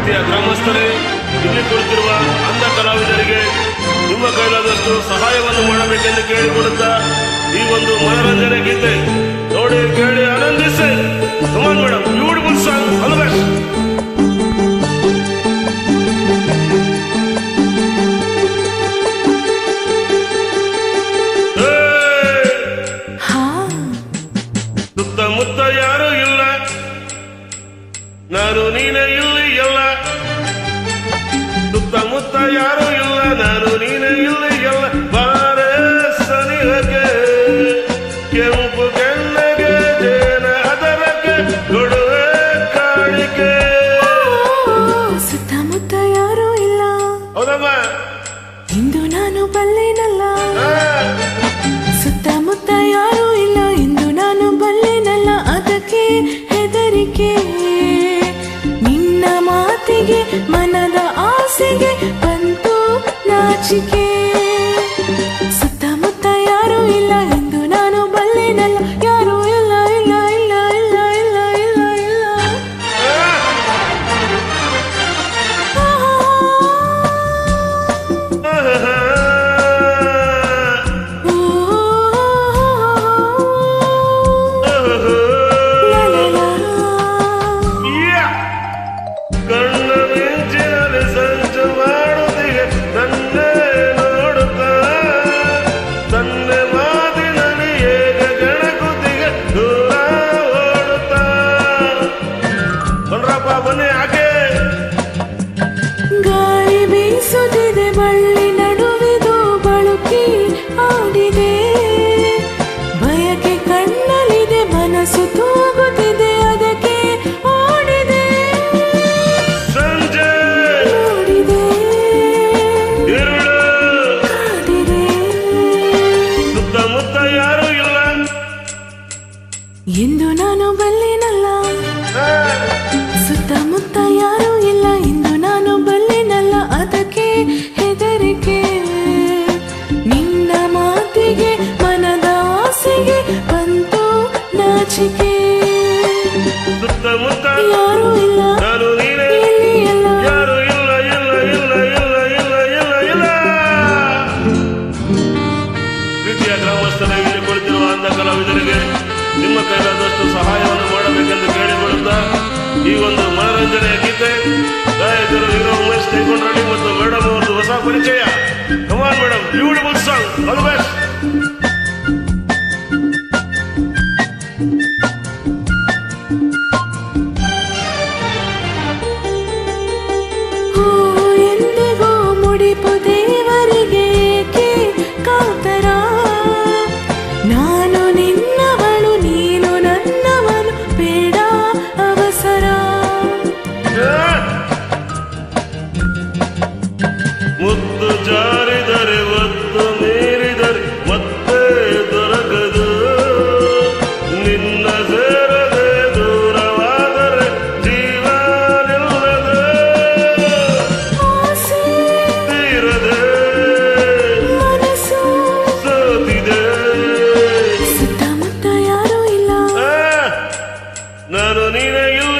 ಸಮಿತಿಯ ಗ್ರಾಮಸ್ಥರೇ, ಇಲ್ಲಿ ಕುಳಿತಿರುವ ಅಂಧ ಕಲಾವಿದರಿಗೆ ನಿಮ್ಮ ಕೈಲಾದಷ್ಟು ಸಹಾಯವನ್ನು ಮಾಡಬೇಕೆಂದು ಕೇಳಿಕೊಡುತ್ತಾ ಈ ಒಂದು ಮನರಂಜನೆ ಗೀತೆ. ಹೆದರಿಕೆ. ನಿನ್ನ ಮಾತಿಗೆ ಮನದ ಆಸೆಗೆ ಬಂತು ನಾಚಿಕೆ. eso ನಿಮ್ಮ ಸಹಾಯವನ್ನು ಮಾಡಬೇಕೆಂದು ಈ ಒಂದು ಮಾರಂಜನೆ ಗಾಯಕರು ಮತ್ತು ಮೇಡಮ್ ಒಂದು ಹೊಸ ಪರಿಚಯ. ಕಮಾನ್ ಮೇಡಮ್ ಬ್ಯೂಟಿಫುಲ್ நிலையில்